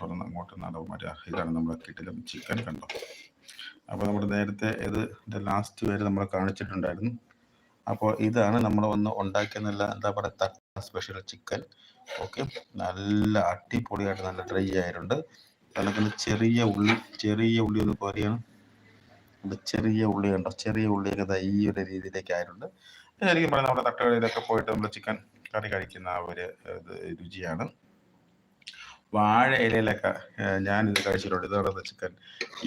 തുറന്ന് അങ്ങോട്ട് നടവും മറ്റേ ഇതാണ് നമ്മുടെ കിട്ടിലും ചിക്കൻ കണ്ടോ? അപ്പോൾ നമ്മൾ നേരത്തെ ഇത് ഇത് ലാസ്റ്റ് വരെ നമ്മൾ കാണിച്ചിട്ടുണ്ടായിരുന്നു. അപ്പോൾ ഇതാണ് നമ്മൾ ഒന്ന് ഉണ്ടാക്കിയ നല്ല എന്താ പറയുക തട്ട സ്പെഷ്യൽ ചിക്കൻ ഓക്കെ നല്ല അടിപൊളിയായിട്ട് നല്ല ഡ്രൈ ആയിട്ടുണ്ട്. അല്ലെങ്കിൽ ചെറിയ ഉള്ളി ചെറിയ ഉള്ളി ഒന്ന് കോരിയാണ്. ചെറിയ ഉള്ളി കണ്ടോ? ചെറിയ ഉള്ളിയൊക്കെ ഈ ഒരു രീതിയിലേക്ക് ആയിട്ടുണ്ട്. ശരിക്കും പറഞ്ഞാൽ നമ്മുടെ തട്ടുകടയിലൊക്കെ പോയിട്ട് നമ്മൾ ചിക്കൻ കറി കഴിക്കുന്ന ഒരു രുചിയാണ്. വാഴ ഇലയിലൊക്കെ ഞാനിത് കഴിച്ചിട്ടുണ്ട്. ഇതോടെ ചിക്കൻ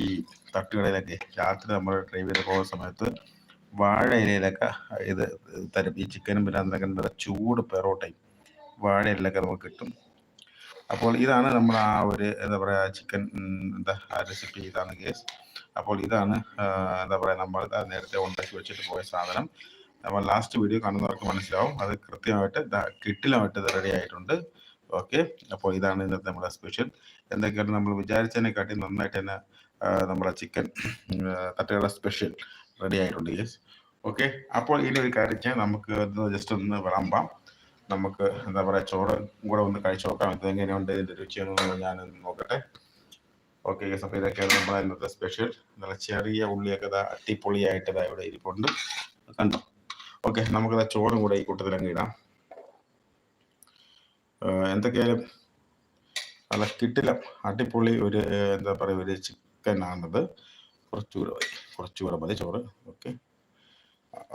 ഈ തട്ടുകടയിലൊക്കെ രാത്രി നമ്മൾ ഡ്രൈവ് ചെയ്ത് പോകുന്ന സമയത്ത് വാഴ ഇലയിലൊക്കെ ഇത് തരും. ഈ ചിക്കനും പിന്നെ അതിനൊക്കെ ചൂട് പെറോട്ടയും വാഴ ഇലയിലൊക്കെ നമുക്ക് കിട്ടും. അപ്പോൾ ഇതാണ് നമ്മൾ ആ ഒരു എന്താ പറയുക ചിക്കൻ എന്താ റെസിപ്പി ഇതാണ് കേസ് അപ്പോൾ ഇതാണ് എന്താ പറയുക നമ്മൾ ഇതാ നേരത്തെ ഉണ്ടാക്കി വെച്ചിട്ട് പോയ സാധനം. നമ്മൾ ലാസ്റ്റ് വീഡിയോ കാണുന്നവർക്ക് മനസ്സിലാവും. അത് കൃത്യമായിട്ട് കിട്ടിലായിട്ട് ഇത് റെഡി ആയിട്ടുണ്ട്. ഓക്കെ. അപ്പോൾ ഇതാണ് ഇന്നത്തെ നമ്മുടെ സ്പെഷ്യൽ. എന്തൊക്കെയാണ് നമ്മൾ വിചാരിച്ചതിനെക്കാട്ടി നന്നായിട്ട് തന്നെ നമ്മുടെ ചിക്കൻ തട്ടുകട സ്പെഷ്യൽ റെഡി ആയിട്ടുണ്ട് യെസ് ഓക്കെ. അപ്പോൾ ഇനി ഒരു കാര്യം ചെയ്യാം. നമുക്ക് ജസ്റ്റ് ഒന്ന് വിളമ്പാം. നമുക്ക് എന്താ പറയുക ചോറ് കൂടെ ഒന്ന് കഴിച്ചു നോക്കാം. ഇത് ഇതിന്റെ രുചിയൊന്നും ഞാൻ നോക്കട്ടെ. ഓക്കെ യെസ് അപ്പോൾ ഇതൊക്കെയാണ് നമ്മുടെ ഇന്നത്തെ സ്പെഷ്യൽ. നല്ല ചെറിയ ഉള്ളിയൊക്കെ ഇതാ അട്ടിപ്പൊളിയായിട്ട് ഇതാ ഇവിടെ ഇരിപ്പുണ്ട്. കണ്ടോ? ഓക്കെ നമുക്കിതാ ചോറും കൂടെ ഈ കൂട്ടത്തിലങ്ങ് ഇടാം. എന്തൊക്കെയായാലും അല്ല കിട്ടില്ല അടിപൊളി ഒരു എന്താ പറയുക ഒരു ചിക്കൻ ആണത്. കുറച്ചുകൂടെ മതി. കുറച്ചുകൂടെ മതി ചോറ്. ഓക്കെ.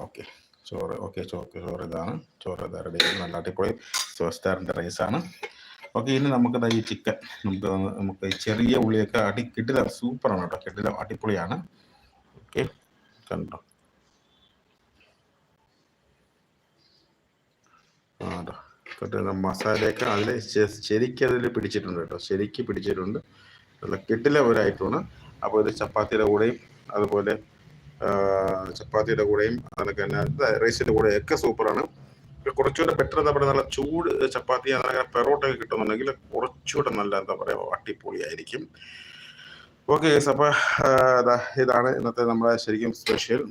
ഓക്കെ. ചോറ് ഓക്കെ ചോറ് ചോറ് ഇതാണ്. ചോറ് ഇതാ റെഡി നല്ല അടിപൊളി സ്റ്റാറിന്റെ റൈസാണ് ഓക്കെ ഇനി നമുക്ക് ഈ ചിക്കൻ നമുക്ക് നമുക്ക് ചെറിയ ഉള്ളിയൊക്കെ അടി കിട്ടില്ല. സൂപ്പറാണ് കേട്ടോ. കിട്ടില്ല. അടിപൊളിയാണ്. ഓക്കെ. കണ്ടോ? ആ കേട്ടോ മസാലയൊക്കെ അതിൽ ശരിക്കും പിടിച്ചിട്ടുണ്ട് കേട്ടോ. ശരിക്ക് പിടിച്ചിട്ടുണ്ട്. നല്ല കിട്ടില്ല ഒരായിട്ടാണ് അപ്പോൾ ഇത് ചപ്പാത്തിയുടെ കൂടെയും അതുപോലെ ചപ്പാത്തിയുടെ കൂടെയും അതൊക്കെ തന്നെ റൈസിന്റെ കൂടെ ഒക്കെ സൂപ്പറാണ് കുറച്ചുകൂടെ ബെറ്റർ എന്താ പറയുക നല്ല ചൂട് ചപ്പാത്തി അങ്ങനെ പെറോട്ട ഒക്കെ കിട്ടുന്നുണ്ടെങ്കിൽ കുറച്ചുകൂടെ നല്ല എന്താ പറയുക അടിപൊളിയായിരിക്കും. ഓക്കെ അപ്പോൾ ഇതാണ് ഇന്നത്തെ നമ്മുടെ ശരിക്കും സ്പെഷ്യൽ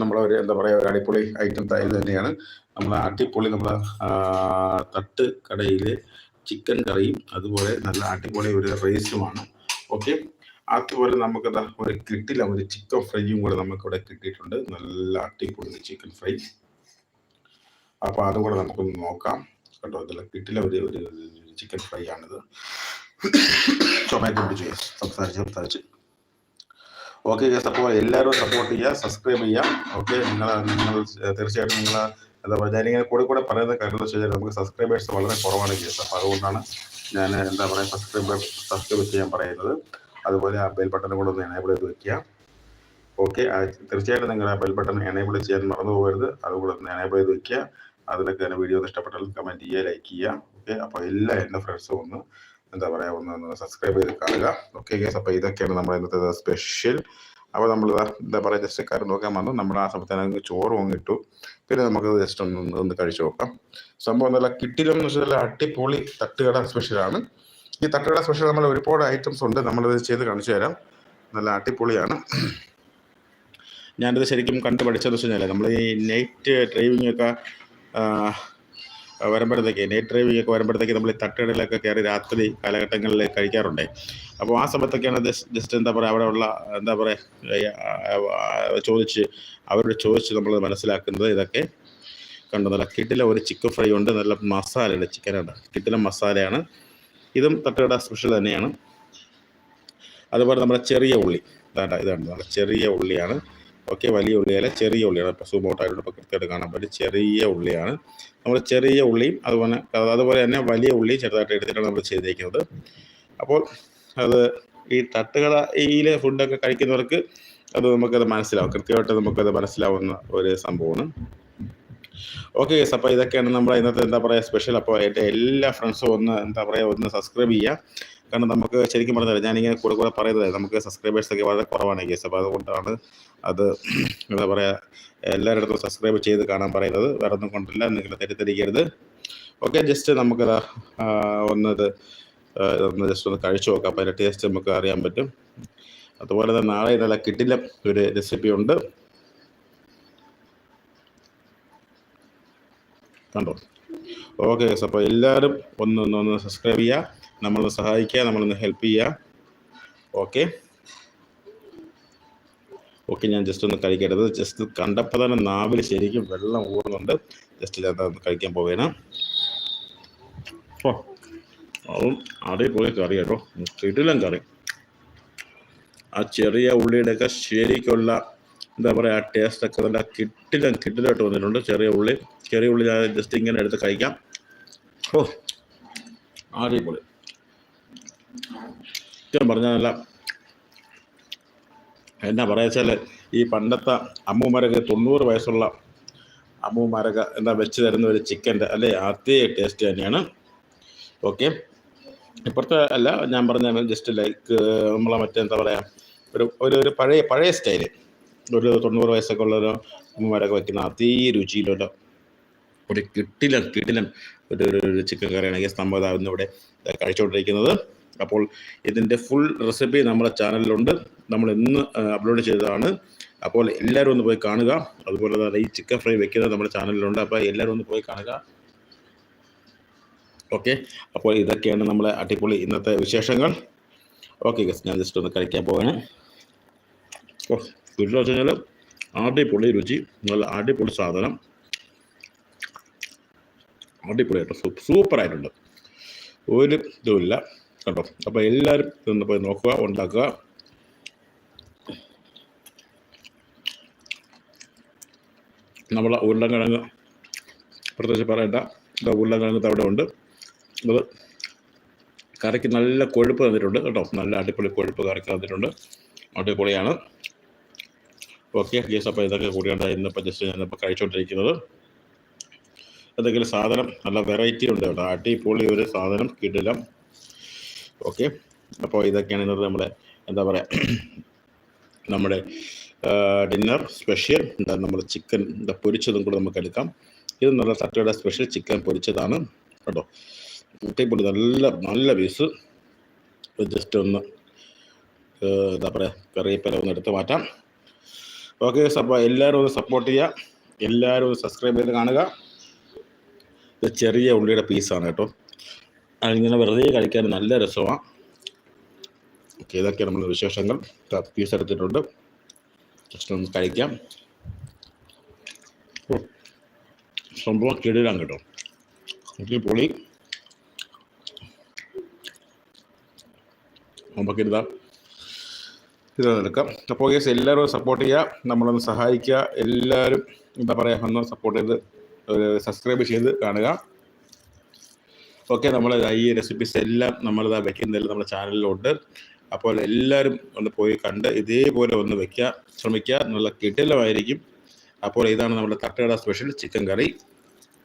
നമ്മളെ ഒരു എന്താ പറയുക ഒരു അടിപൊളി ഐറ്റം ഇത് തന്നെയാണ്. നമ്മൾ അടിപൊളി നമ്മളെ തട്ട് കടയിലെ ചിക്കൻ കറിയും അതുപോലെ നല്ല അടിപൊളി ഒരു റൈസുമാണ് ഓക്കെ അതുപോലെ നമുക്ക് ഒരു കിട്ടില്ല ഒരു ചിക്കൻ ഫ്രൈയും കൂടെ നമുക്ക് ഇവിടെ കിട്ടിയിട്ടുണ്ട്. നല്ല അടിപൊളി ചിക്കൻ ഫ്രൈ അപ്പോൾ അതും കൂടെ നമുക്കൊന്ന് നോക്കാം. കേട്ടോ ഇതിൽ കിട്ടില്ല ഒരു ഒരു ചിക്കൻ ഫ്രൈ ആണിത്. ചൊമാറ്റോ പിടിച്ചു സംസാരിച്ച് സംസാരിച്ച്. ഓക്കെ ഗസ് അപ്പോൾ എല്ലാവരും സപ്പോർട്ട് ചെയ്യുക സബ്സ്ക്രൈബ് ചെയ്യുക. ഓക്കെ നിങ്ങൾ നിങ്ങൾ തീർച്ചയായിട്ടും നിങ്ങൾ എന്താ പറയുക ഞാനിങ്ങനെ കൂടെ കൂടെ പറയുന്ന കാര്യം എന്ന് വെച്ച് കഴിഞ്ഞാൽ നമുക്ക് സബ്സ്ക്രൈബേഴ്സ് വളരെ കുറവാണ് ഗസ് അപ്പോൾ അതുകൊണ്ടാണ് ഞാൻ എന്താ പറയുക സബ്സ്ക്രൈബ് സബ്സ്ക്രൈബ് ചെയ്യാൻ പറയുന്നത്. അതുപോലെ ആ ബെൽ ബട്ടൺ കൂടെ ഒന്ന് എനേബിൾ ചെയ്ത് വെക്കുക. ഓക്കെ തീർച്ചയായിട്ടും നിങ്ങൾ ആ ബെൽ ബട്ടൺ എനേബിൾ ചെയ്യാൻ മറന്നു പോകരുത്. അതുകൂടെ ഒന്ന് എനേബിൾ ചെയ്ത് വെക്കുക. അതിനൊക്കെ തന്നെ വീഡിയോ ഇഷ്ടപ്പെട്ടാൽ കമന്റ് ചെയ്യുക ലൈക്ക് ചെയ്യുക. ഓക്കെ അപ്പോൾ എല്ലാ എന്റെ ഫ്രണ്ട്സും ഒന്ന് എന്താ പറയുക ഒന്ന് സബ്സ്ക്രൈബ് ചെയ്ത് കാണുക. ഓക്കെ ഗേസ് അപ്പോൾ ഇതൊക്കെയാണ് നമ്മുടെ ഇന്നത്തെ സ്പെഷ്യൽ അപ്പോൾ നമ്മൾ എന്താ പറയുക ജസ്റ്റ് കാര്യം നോക്കാൻ വന്നു. നമ്മൾ ആ സമയത്ത് ചോറ് വാങ്ങിട്ടു പിന്നെ നമുക്ക് ജസ്റ്റ് ഒന്ന് ഒന്ന് കഴിച്ചു നോക്കാം. സംഭവം നല്ല കിട്ടില്ലെന്ന് വെച്ചാൽ അടിപൊളി തട്ടുകട സ്പെഷ്യലാണ് ഈ തട്ടുകട സ്പെഷ്യൽ നമ്മൾ ഒരുപാട് ഐറ്റംസ് ഉണ്ട്. നമ്മളിത് ചെയ്ത് കാണിച്ചു തരാം. നല്ല അടിപൊളിയാണ്. ഞാനിത് ശരിക്കും കണ്ടുപഠിച്ചതെന്ന് വെച്ച് കഴിഞ്ഞാൽ നമ്മൾ ഈ നൈറ്റ് ഡ്രൈവിംഗ് ഒക്കെ വരുമ്പോഴത്തേക്ക് നൈറ്റ് ഡ്രൈവിംഗ് വരുമ്പോഴത്തേക്ക് നമ്മൾ തട്ടുകടയിലൊക്കെ കയറി രാത്രി കാലഘട്ടങ്ങളിൽ കഴിക്കാറുണ്ട്. അപ്പോൾ ആ സമയത്തൊക്കെയാണ് ജസ്റ്റ് എന്താ പറയുക അവിടെ ഉള്ള എന്താ പറയുക ചോദിച്ച് അവരോട് ചോദിച്ച് നമ്മൾ മനസ്സിലാക്കുന്നത് ഇതൊക്കെ കണ്ടു. നല്ല കിട്ടില ഒരു ചിക്കൻ ഫ്രൈ ഉണ്ട്. നല്ല മസാലയുടെ ചിക്കനാണ് കിട്ടില മസാലയാണ്. ഇതും തട്ടുകട സ്പെഷ്യൽ തന്നെയാണ്. അതുപോലെ നമ്മുടെ ചെറിയ ഉള്ളി. ഇതാണ്. ഇതാണ് ചെറിയ ഉള്ളിയാണ്. ഓക്കെ വലിയ ഉള്ളിയല്ല ചെറിയ ഉള്ളിയാണ്. ഇപ്പോൾ സൂമോട്ടായിട്ട് ഇപ്പോൾ കൃത്യമായിട്ട് കാണാൻ പറ്റും. ചെറിയ ഉള്ളിയാണ്. നമ്മൾ ചെറിയ ഉള്ളിയും അതുപോലെ അതുപോലെ തന്നെ വലിയ ഉള്ളിയും ചെറുതായിട്ട് എടുത്തിട്ടാണ് നമ്മൾ ചെയ്തേക്കുന്നത്. അപ്പോൾ അത് ഈ തട്ടുകടയിലെ ഫുഡൊക്കെ കഴിക്കുന്നവർക്ക് അത് നമുക്കത് മനസ്സിലാവും. കൃത്യമായിട്ട് നമുക്കത് മനസ്സിലാവുന്ന ഒരു സംഭവമാണ്. ഓക്കെ ഗസ് അപ്പോൾ ഇതൊക്കെയാണ് നമ്മുടെ ഇന്നത്തെ എന്താ പറയുക സ്പെഷ്യൽ അപ്പോൾ എന്റെ എല്ലാ ഫ്രണ്ട്സും ഒന്ന് എന്താ പറയുക ഒന്ന് സബ്സ്ക്രൈബ് ചെയ്യുക. കാരണം നമുക്ക് ശരിക്കും പറഞ്ഞാൽ ഞാനിങ്ങനെ കൂടെ കൂടെ പറയുന്നത് നമുക്ക് സബ്സ്ക്രൈബേഴ്സൊക്കെ വളരെ കുറവാണ് കേസ് അപ്പോൾ അതുകൊണ്ടാണ് അത് എന്താ പറയുക എല്ലാവരുടെ സബ്സ്ക്രൈബ് ചെയ്ത് കാണാൻ പറയുന്നത്. വേറെ ഒന്നും കൊണ്ടില്ല നിങ്ങൾ തെറ്റിദ്ധരിക്കരുത്. ഓക്കെ ജസ്റ്റ് നമുക്കത് ഒന്നത് ഒന്ന് ജസ്റ്റ് ഒന്ന് കഴിച്ചു നോക്കാം. അപ്പോൾ അതിന്റെ ടേസ്റ്റ് നമുക്ക് അറിയാൻ പറ്റും. അതുപോലെ തന്നെ നാളെ നല്ല കിട്ടില്ല. ഒരു റെസിപ്പി ഉണ്ട്. കണ്ടോ? ഓക്കെ അപ്പോൾ എല്ലാവരും ഒന്ന് ഒന്ന് ഒന്ന് സബ്സ്ക്രൈബ് ചെയ്യുക. നമ്മളൊന്ന് സഹായിക്കുക നമ്മളൊന്ന് ഹെൽപ്പ് ചെയ്യുക. ഓക്കെ ഓക്കെ ഞാൻ ജസ്റ്റ് ഒന്ന് കഴിക്കരുത്. ജസ്റ്റ് കണ്ടപ്പോൾ തന്നെ നാവിൽ ശരിക്കും വെള്ളം ഊറുന്നുണ്ട്. ജസ്റ്റ് ഞാൻ കഴിക്കാൻ പോവുകയാണ് ഓ അതും അടിപൊളി കറി കേട്ടോ. കിടിലം കറി. ആ ചെറിയ ഉള്ളിയുടെയൊക്കെ ശരിക്കുള്ള എന്താ പറയുക ആ ടേസ്റ്റൊക്കെ നല്ല കിട്ടിലും കിട്ടിലായിട്ട് വന്നിട്ടുണ്ട്. ചെറിയ ഉള്ളി ചെറിയ ഉള്ളി ഞാൻ ജസ്റ്റ് ഇങ്ങനെ എടുത്ത് കഴിക്കാം. ഓ അടിപൊളി. സത്യം പറഞ്ഞതല്ല എന്നാ പറയുക വെച്ചാൽ ഈ പണ്ടത്തെ അമ്മൂമാരൊക്കെ തൊണ്ണൂറ് വയസ്സുള്ള അമ്മൂമാരൊക്കെ എന്താ വെച്ച് തരുന്ന ഒരു ചിക്കന്റെ അല്ലേ അതേ ടേസ്റ്റ് തന്നെയാണ്. ഓക്കെ. ഇപ്പുറത്തെ അല്ല ഞാൻ പറഞ്ഞ ജസ്റ്റ് ലൈക്ക് നമ്മളെ മറ്റേ എന്താ പറയുക ഒരു ഒരു ഒരു പഴയ പഴയ സ്റ്റൈൽ. ഒരു തൊണ്ണൂറ് വയസ്സൊക്കെ ഉള്ള ഒരു വയ്ക്കുന്ന അതേ രുചിയിലുള്ള ഒരു കിട്ടിലും കിട്ടിലും ഒരു ഒരു ചിക്കൻ കറിയാണ് ഈ സ്തംഭതാവുന്ന ഇവിടെ കഴിച്ചുകൊണ്ടിരിക്കുന്നത് അപ്പോൾ ഇതിന്റെ ഫുൾ റെസിപ്പി നമ്മുടെ ചാനലിലുണ്ട് നമ്മൾ ഇന്ന് അപ്ലോഡ് ചെയ്തതാണ്. അപ്പോൾ എല്ലാവരും ഒന്ന് പോയി കാണുക. അതുപോലെ തന്നെ ഈ ചിക്കൻ ഫ്രൈ വെക്കുന്നത് നമ്മുടെ ചാനലിലുണ്ട് അപ്പോൾ എല്ലാവരും ഒന്ന് പോയി കാണുക. ഓക്കെ അപ്പോൾ ഇതൊക്കെയാണ് നമ്മളെ അടിപൊളി ഇന്നത്തെ വിശേഷങ്ങൾ. ഓക്കെ ഗസ് ഞാൻ ജസ്റ്റ് ഒന്ന് കഴിക്കാൻ പോകണേ ഓ വീട്ടിൽ വെച്ച് കഴിഞ്ഞാൽ അടിപൊളി രുചി. നല്ല അടിപൊളി സാധനം. അടിപൊളിയായിട്ട് സൂപ്പ് സൂപ്പറായിട്ടുണ്ട് ഒരു ഇതുമില്ല. കേട്ടോ അപ്പോൾ എല്ലാവരും ഇതൊന്ന് പോയി നോക്കുക ഉണ്ടാക്കുക. നമ്മൾ ഉരുളക്കിഴങ്ങ് പ്രത്യേകിച്ച് പറയണ്ട ഉരുളക്കിഴങ്ങ് അവിടെ ഉണ്ട്. അത് കറിക്ക് നല്ല കൊഴുപ്പ് തന്നിട്ടുണ്ട് കേട്ടോ. നല്ല അടിപൊളി കൊഴുപ്പ് കറിക്ക് തന്നിട്ടുണ്ട്. അടിപൊളിയാണ്. ഓക്കെ യെസ് അപ്പോൾ ഇതൊക്കെ കൂടിയാണ് ഇന്നിപ്പോൾ ജസ്റ്റ് ഞാനിപ്പോൾ കഴിച്ചുകൊണ്ടിരിക്കുന്നത് എന്തെങ്കിലും സാധനം നല്ല വെറൈറ്റി ഉണ്ട് കേട്ടോ. അടിപൊളി ഒരു സാധനം കിടിലം. ഓക്കെ. അപ്പോൾ ഇതൊക്കെയാണ് ഇന്നത്തെ നമ്മുടെ എന്താ പറയുക നമ്മുടെ ഡിന്നർ സ്പെഷ്യൽ. എന്താ നമ്മൾ ചിക്കൻ എന്താ പൊരിച്ചതും കൂടെ നമുക്ക് എടുക്കാം. ഇത് നല്ല തട്ടയുടെ സ്പെഷ്യൽ ചിക്കൻ പൊരിച്ചതാണ് കേട്ടോ. അടിപൊളി നല്ല നല്ല പീസ്. ജസ്റ്റ് ഒന്ന് എന്താ പറയുക കറിവേപ്പില ഒന്ന് എടുത്ത് മാറ്റാം. ഓക്കെ അപ്പോൾ എല്ലാവരും ഒന്ന് സപ്പോർട്ട് ചെയ്യുക. എല്ലാവരും ഒന്ന് സബ്സ്ക്രൈബ് ചെയ്ത് കാണുക. ഇത് ചെറിയ ഉള്ളിയുടെ പീസാണ് കേട്ടോ. അതിങ്ങനെ വെറുതെ കഴിക്കാൻ നല്ല രസമാണ് ഓക്കെ ഇതൊക്കെയാണ് നമ്മുടെ വിശേഷങ്ങൾ പീസ് എടുത്തിട്ടുണ്ട്. ജസ്റ്റ് ഒന്ന് കഴിക്കാം സംഭവം കിടിലാണ് കേട്ടോ. എനിക്ക് പൊളി. നമുക്കിരുതാ ഇത് എടുക്കാം. അപ്പോൾ കേസ് എല്ലാവരും സപ്പോർട്ട് ചെയ്യുക നമ്മളൊന്ന് സഹായിക്കുക. എല്ലാവരും എന്താ പറയുക ഒന്ന് സപ്പോർട്ട് ചെയ്ത് സബ്സ്ക്രൈബ് ചെയ്ത് കാണുക. ഓക്കെ നമ്മൾ ഈ റെസിപ്പീസ് എല്ലാം നമ്മളിതാ വെക്കുന്നതെല്ലാം നമ്മുടെ ചാനലിലുണ്ട് അപ്പോൾ എല്ലാവരും ഒന്ന് പോയി കണ്ട് ഇതേപോലെ ഒന്ന് വെക്കുക ശ്രമിക്കുക നല്ല കിടിലമായിരിക്കും. അപ്പോൾ ഇതാണ് നമ്മുടെ തട്ടുകട സ്പെഷ്യൽ ചിക്കൻ കറി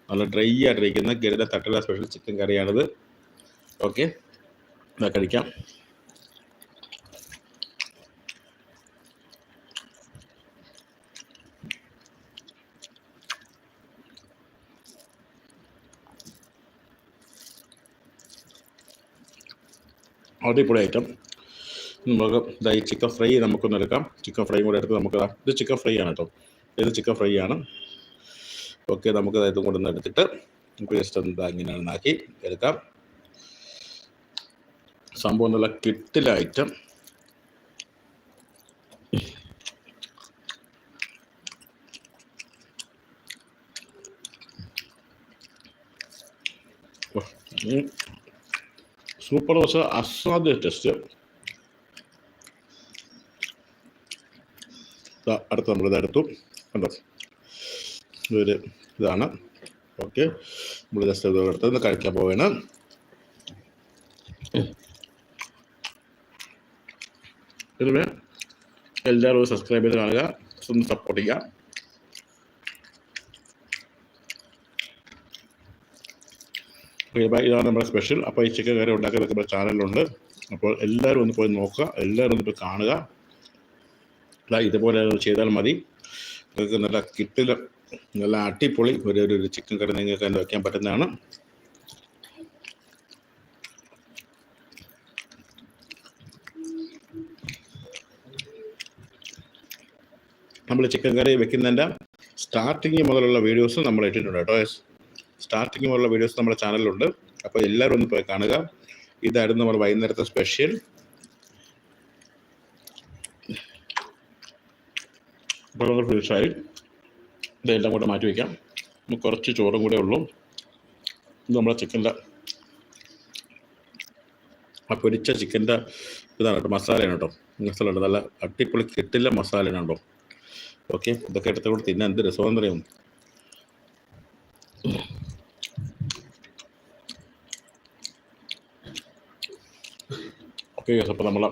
നല്ല ഡ്രൈ ആയിട്ടിരിക്കുന്ന ഗരുഡ തട്ടുകട സ്പെഷ്യൽ ചിക്കൻ കറിയാണിത് ഓക്കെ കഴിക്കാം. അടിപൊളി ഐറ്റം നമുക്ക് ഈ ചിക്കൻ ഫ്രൈ നമുക്കൊന്ന് എടുക്കാം. ചിക്കൻ ഫ്രൈ കൂടെ എടുത്ത് നമുക്ക് ഇത് ചിക്കൻ ഫ്രൈ ആണ് കേട്ടോ. ഇത് ചിക്കൻ ഫ്രൈ ആണ്. ഓക്കെ നമുക്ക് ഇതും കൂടെ ഒന്ന് എടുത്തിട്ട് നമുക്ക് ജസ്റ്റ് എന്താ ഇങ്ങനെ ആക്കി എടുക്കാം. സംഭവം നല്ല കിട്ടില്ല ഐറ്റം സൂപ്പർ ദോശ അസാധ്യ ടെസ്റ്റ് അടുത്ത നമ്മൾ ഇതെടുത്തു കണ്ടോ ഇതൊരു ഇതാണ് ഓക്കെ നമ്മൾ ജസ്റ്റ് ഇത് എടുത്ത് കഴിക്കാൻ ഇതിന് എല്ലാവരും സബ്സ്ക്രൈബ് ചെയ്ത് കാണുക ഒന്ന് സപ്പോർട്ട് ചെയ്യുക ഓക്കെ ബൈ ഇതാണ് നമ്മുടെ സ്പെഷ്യൽ അപ്പോൾ ഈ ചിക്കൻ കറി ഉണ്ടാക്കുന്നതൊക്കെ നമ്മുടെ ചാനലിലുണ്ട് അപ്പോൾ എല്ലാവരും ഒന്ന് പോയി നോക്കുക. എല്ലാവരും ഒന്ന് പോയി കാണുക. അല്ല ഇതുപോലെ ചെയ്താൽ മതി. നിങ്ങൾക്ക് നല്ല കിട്ടില്ല നല്ല അടിപൊളി ഒരു ഒരു ചിക്കൻ കറി നിങ്ങൾക്ക് തന്നെ വയ്ക്കാൻ പറ്റുന്നതാണ്. നമ്മൾ ചിക്കൻ കറി വെക്കുന്നതിന്റെ സ്റ്റാർട്ടിങ് മുതലുള്ള വീഡിയോസും നമ്മൾ ഇട്ടിട്ടുണ്ട് കേട്ടോ yes. സ്റ്റാർട്ടിങ് മുതലുള്ള വീഡിയോസ് നമ്മുടെ ചാനലിലുണ്ട്. അപ്പോൾ എല്ലാവരും ഒന്ന് പോയി കാണുക. ഇതായിരുന്നു നമ്മൾ വൈകുന്നേരത്തെ സ്പെഷ്യൽ ഫിനിഷായി ഇതെല്ലാം കൂടെ മാറ്റി വയ്ക്കാം നമുക്ക് കുറച്ച് ചോറും കൂടെ ഉള്ളൂ. ഇത് നമ്മുടെ ചിക്കന്റെ ആ പൊരിച്ച ചിക്കന്റെ ഇതാണ് കേട്ടോ മസാലയാണ് കേട്ടോ. മസാല ഉണ്ട് നല്ല അടിപൊളി കിട്ടില്ല മസാലയാണ് കേട്ടോ. ഓക്കെ ഇതൊക്കെ എടുത്തുകൊണ്ട് തിന്നാൻ എന്ത് രസമാണെന്ന് അറിയാം ഓക്കെ അപ്പോൾ നമ്മൾ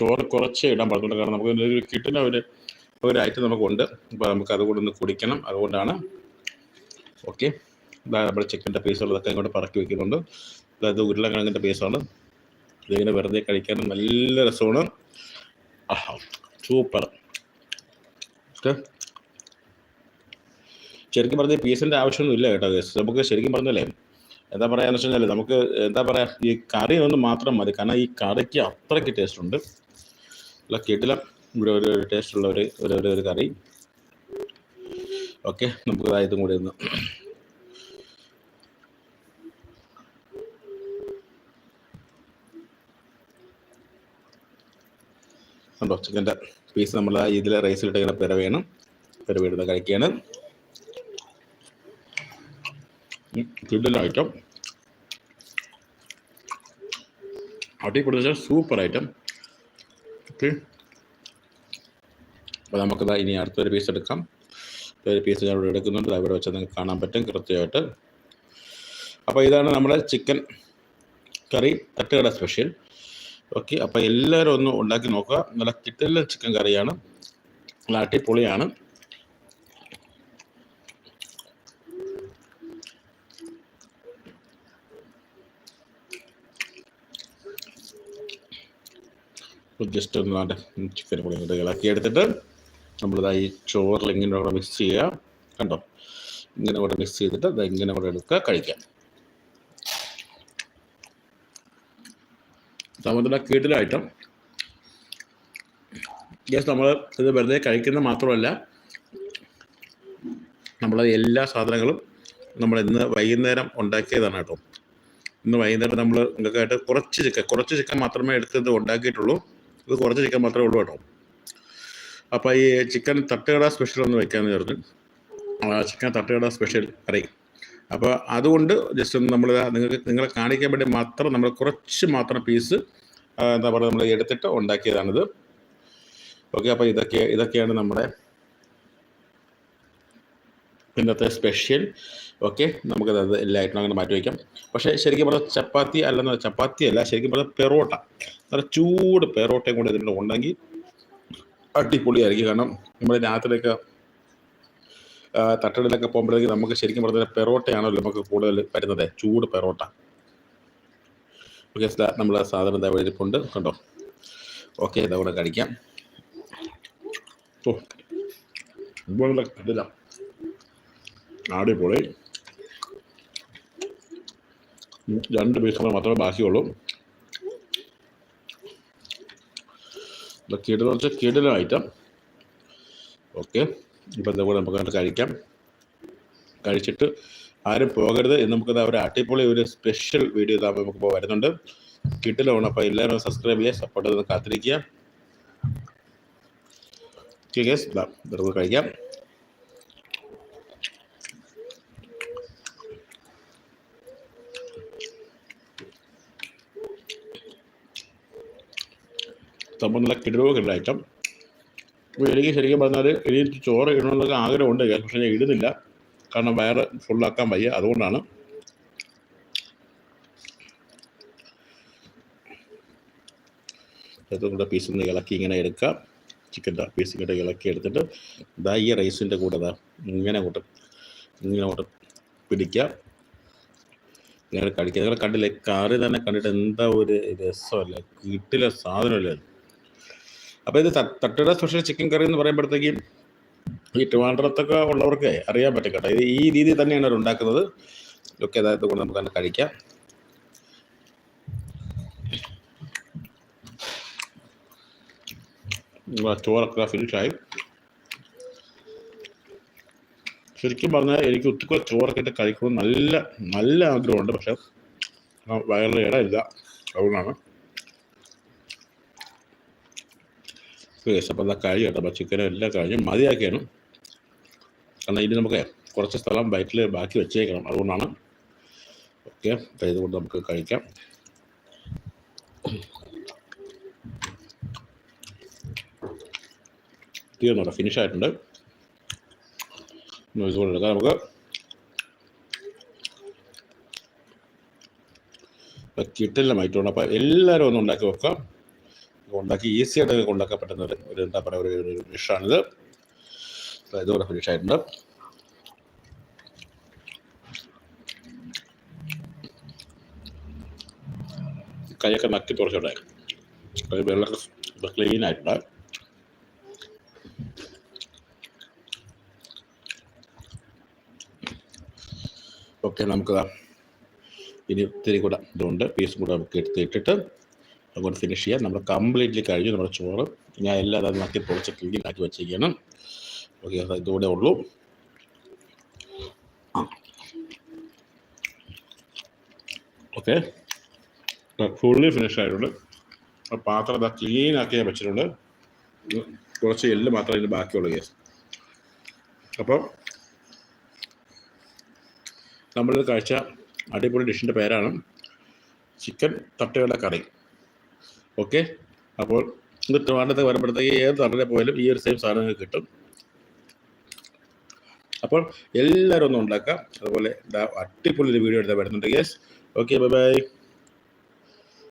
ചോറ് കുറച്ചേ ഇടാൻ പാടുന്നുണ്ട് കാരണം നമുക്ക് ഒരു കിട്ടുന്ന ഒരു ഒരു ഐറ്റം നമുക്കുണ്ട്. അപ്പോൾ നമുക്ക് അതുകൂടെ ഒന്ന് കുടിക്കണം. അതുകൊണ്ടാണ് ഓക്കെ ഇതാ നമ്മുടെ ചിക്കന്റെ പീസുകളൊക്കെ ഇങ്ങോട്ട് പറക്കി വെക്കുന്നുണ്ട്. അതായത് ഉരുളക്കിഴങ്ങിന്റെ പീസാണ് ഇതിങ്ങനെ വെറുതെ കഴിക്കാൻ നല്ല രസമാണ്. ആഹാ സൂപ്പർ ഓക്കെ ശരിക്കും പറഞ്ഞാൽ പീസിന്റെ ആവശ്യമൊന്നും ഇല്ല കേട്ടോ. നമുക്ക് ശരിക്കും പറഞ്ഞല്ലേ എന്താ പറയാന്ന് വെച്ച് കഴിഞ്ഞാൽ നമുക്ക് എന്താ പറയാ ഈ കറി ഒന്ന് മാത്രം മതി. കാരണം ഈ കറിക്ക് അത്രയ്ക്ക് ടേസ്റ്റ് ഉണ്ട്. അല്ല കേട്ടില്ല. ഇവിടെ ഒരു ടേസ്റ്റ് ഉള്ള ഒരു ഒരു ഒരു- കറി. ഓക്കെ നമുക്ക് ഇതായതും കൂടി ഒന്ന്. ചിക്കന്റെ പീസ് നമ്മൾ ഇതിലെ റൈസിലിട്ട് ഇങ്ങനെ പിറവേണം പെരവിടുന്ന കഴിക്കുകയാണ് കിഡിലെ ഐറ്റം അടിപൊളി സൂപ്പർ ഐറ്റം ഓക്കെ അപ്പോൾ നമുക്കത് ഇനി അടുത്തൊരു പീസ് എടുക്കാം. ഒരു പീസ് ഞാൻ ഇവിടെ എടുക്കുന്നുണ്ട്. അവിടെ വെച്ച് നിങ്ങൾക്ക് കാണാൻ പറ്റും കൃത്യമായിട്ട്. അപ്പോൾ ഇതാണ് നമ്മുടെ ചിക്കൻ കറി തട്ടുകട സ്പെഷ്യൽ ഓക്കെ അപ്പോൾ എല്ലാവരും ഒന്ന് ഉണ്ടാക്കി നോക്കുക. നല്ല കിട്ടില്ല ചിക്കൻ കറിയാണ്. നല്ല അടിപൊളിയാണ്. ജസ്റ്റ് ഒന്ന് നാട്ടെ ചിക്കൻ പൊടി ഇങ്ങോട്ട് ഇളക്കി എടുത്തിട്ട് നമ്മളിതാ ഈ ചോറിൽ ഇങ്ങനെ കൂടെ മിക്സ് ചെയ്യുക. കണ്ടോ? ഇങ്ങനെ കൂടെ മിക്സ് ചെയ്തിട്ട് ഇത് ഇങ്ങനെ കൂടെ എടുക്കുക കഴിക്കാം. സമുദ്ര കീട്ടിലായിട്ടും. ജസ്റ്റ് നമ്മൾ ഇത് വെറുതെ കഴിക്കുന്ന മാത്രമല്ല നമ്മൾ എല്ലാ സാധനങ്ങളും നമ്മൾ ഇന്ന് വൈകുന്നേരം ഉണ്ടാക്കിയതാണ് കേട്ടോ. ഇന്ന് വൈകുന്നേരം നമ്മൾ നിങ്ങൾക്കായിട്ട് കുറച്ച് ചിക്കൻ കുറച്ച് ചിക്കൻ മാത്രമേ എടുത്തത് ഉണ്ടാക്കിയിട്ടുള്ളൂ. ഇത് കുറച്ച് ചിക്കൻ മാത്രമേ ഉള്ളൂ കേട്ടോ. അപ്പോൾ ഈ ചിക്കൻ തട്ടുകട സ്പെഷ്യൽ ഒന്ന് വെക്കാമെന്ന് പറഞ്ഞു ചിക്കൻ തട്ടുകട സ്പെഷ്യൽ കറി. അപ്പോൾ അതുകൊണ്ട് ജസ്റ്റ് ഒന്ന് നമ്മൾ നിങ്ങൾക്ക് നിങ്ങളെ കാണിക്കാൻ വേണ്ടി മാത്രം നമ്മൾ കുറച്ച് മാത്രം പീസ് എന്താ പറയുക നമ്മൾ എടുത്തിട്ട് ഉണ്ടാക്കിയതാണിത്. ഓക്കെ അപ്പോൾ ഇതൊക്കെ ഇതൊക്കെയാണ് നമ്മുടെ ഇന്നത്തെ സ്പെഷ്യൽ ഓക്കെ നമുക്കത് എല്ലായിട്ടും അങ്ങനെ മാറ്റി വയ്ക്കാം പക്ഷേ ശരിക്കും പറഞ്ഞാൽ ചപ്പാത്തി അല്ലെന്ന് ചപ്പാത്തി അല്ല ശരിക്കും പറഞ്ഞാൽ പെറോട്ട. നല്ല ചൂട് പെറോട്ടയും കൂടെ ഇതിന്റെ ഉണ്ടെങ്കിൽ അടിപൊളിയായിരിക്കും. കാരണം നമ്മൾ രാത്രിയൊക്കെ തട്ടടിലൊക്കെ പോകുമ്പോഴേക്ക് നമുക്ക് ശരിക്കും പറഞ്ഞാൽ പെറോട്ടയാണല്ലോ നമുക്ക് കൂടുതൽ വരുന്നത്. ചൂട് പെറോട്ട. ഓക്കെ നമ്മൾ സാധനം ഇതാ വഴിപ്പുണ്ട് കണ്ടോ? ഓക്കെ ഇതാ കൂടെ കഴിക്കാം. ഓ ഇതുപോലുള്ള കണ്ടില്ല അടിപൊളി. രണ്ട് പീസ് മാത്രമേ ബാക്കിയുള്ളൂ. കിടൽ വെച്ചാൽ കിടലും ഐറ്റം ഓക്കെ ഇപ്പം എന്താ കൂടെ നമുക്ക് കഴിക്കാം. കഴിച്ചിട്ട് ആരും പോകരുത്. എന്ന് നമുക്കത് ഒരു അടിപൊളി ഒരു സ്പെഷ്യൽ വീഡിയോ ഇതാകുമ്പോൾ നമുക്കിപ്പോൾ വരുന്നുണ്ട്. കിട്ടിലാണ് അപ്പോൾ എല്ലാവരും സബ്സ്ക്രൈബ് ചെയ്യുക സപ്പോർട്ട് ചെയ്ത് കാത്തിരിക്കുക. ഓക്കെ കഴിക്കാം. കിടവ് ഐറ്റം അപ്പോൾ എനിക്ക് ശരിക്കും പറഞ്ഞാൽ എനിക്ക് ചോറ് ഇടണമെന്നൊക്കെ ആഗ്രഹമുണ്ട്. പക്ഷേ ഞാൻ ഇടുന്നില്ല. കാരണം വയറ് ഫുള്ളാക്കാൻ വയ്യ. അതുകൊണ്ടാണ്. കൂടെ പീസ് ഒന്ന് ഇളക്കി ഇങ്ങനെ എടുക്കുക. ചിക്കന്റെ പീസ് ഇങ്ങനെ ഇളക്കി എടുത്തിട്ട് ഇതാ ഈ റൈസിന്റെ കൂടെ ദാ ഇങ്ങനെ അങ്ങോട്ട് ഇങ്ങനെ അങ്ങോട്ട് പിടിക്കുക. ഇങ്ങനെ കഴിക്കുക നിങ്ങൾ കണ്ടില്ലേ? കറി തന്നെ കണ്ടിട്ട് എന്താ ഒരു രസമല്ലേ? കിട്ടില്ല സാധനമല്ലേ അപ്പോൾ ഇത് തട്ടട സ്പെഷ്യൽ ചിക്കൻ കറി എന്ന് പറയുമ്പോഴത്തേക്കും ഈ ട്രിവാൻഡ്രത്തൊക്കെ ഉള്ളവർക്ക് അറിയാൻ പറ്റും കേട്ടോ ഇത് ഈ രീതിയിൽ തന്നെയാണ് അവർ ഉണ്ടാക്കുന്നത്. ഒക്കെ അതായത് കൊണ്ട് നമുക്ക് തന്നെ കഴിക്കാം. ചോറൊക്കെ ഫിനിഷായി ശരിക്കും പറഞ്ഞാൽ എനിക്ക് ഒത്തിരി ചോറൊക്കെ ഇട്ട് കഴിക്കണം നല്ല നല്ല ആഗ്രഹമുണ്ട്. പക്ഷെ വയറിൽ ഇടയില്ല. അതുകൊണ്ടാണ്. യെസ് അപ്പോൾ അതാ കേട്ടോ. അപ്പോൾ ചിക്കനും എല്ലാം കഴിഞ്ഞ് മതിയാക്കിയാണ്. കാരണം ഇനി നമുക്ക് കുറച്ച് സ്ഥലം ബൈറ്റിൽ ബാക്കി വെച്ചേക്കണം. അതുകൊണ്ടാണ്. ഓക്കെ. അപ്പോൾ ഇതുകൊണ്ട് നമുക്ക് കഴിക്കാം. തീർന്നു ഫിനിഷ് ആയിട്ടുണ്ട്. ഇതുകൊണ്ട് എടുക്കാം നമുക്ക്. കിട്ടില്ല മൈറ്റോണ്ട് അപ്പോൾ എല്ലാവരും ഒന്ന് ഉണ്ടാക്കി വെക്കാം ഉണ്ടാക്കി ഈസി ആയിട്ട് ഉണ്ടാക്കാൻ പറ്റുന്ന ഒരു- ഒരു എന്താ പറയുക ഒരു ഒരു ഡിഷാണിത് ഇതുകൂടെ ഫിനിഷ് ആയിട്ടുണ്ട്. കൈയൊക്കെ നക്കി തുറച്ചോട്ടെ കൈ വെള്ളമൊക്കെ ക്ലീൻ ആയിട്ടുണ്ട്. ഓക്കെ നമുക്ക് ഇനി ഇത്തിരി കൂടെ ഇതുണ്ട്. പീസും കൂടെ നമുക്ക് എടുത്ത് ഇട്ടിട്ട് അതുകൊണ്ട് ഫിനിഷ് ചെയ്യാം. നമ്മൾ കംപ്ലീറ്റ്ലി കഴിഞ്ഞു. നമ്മുടെ ചോറ് ഞാൻ എല്ലാം അത് നക്കി പൊളിച്ച് ക്ലീൻ ആക്കി വെച്ചിരിക്കണം ഓക്കെ ഇതുകൂടെ ഉള്ളൂ. ഓക്കെ ഫുള്ളി ഫിനിഷ് ആയിട്ടുണ്ട്. പാത്രം അത് ക്ലീൻ ആക്കി ഞാൻ വെച്ചിട്ടുണ്ട്. കുറച്ച് എല്ല് മാത്രമേ ഇതിന് ബാക്കിയുള്ളൂ കേസ് അപ്പം നമ്മൾ കഴിച്ച അടിപൊളി ഡിഷിന്റെ പേരാണ് ചിക്കൻ തട്ടുകളുടെ കറി. ഓക്കെ. അപ്പോൾ ഇത് ട്രിവാൻഡ്രത്ത് വരുമ്പോഴത്തേക്ക് ഏത് തട്ടിലെ പോയാലും ഈ ഒരു സെയിം സാധനങ്ങൾ കിട്ടും. അപ്പോൾ എല്ലാവരും ഒന്ന് ഉണ്ടാക്കാം. അതുപോലെ അടിപൊളി ഒരു വീഡിയോ എടുത്താൽ വരുന്നുണ്ട്. Yes okay bye bye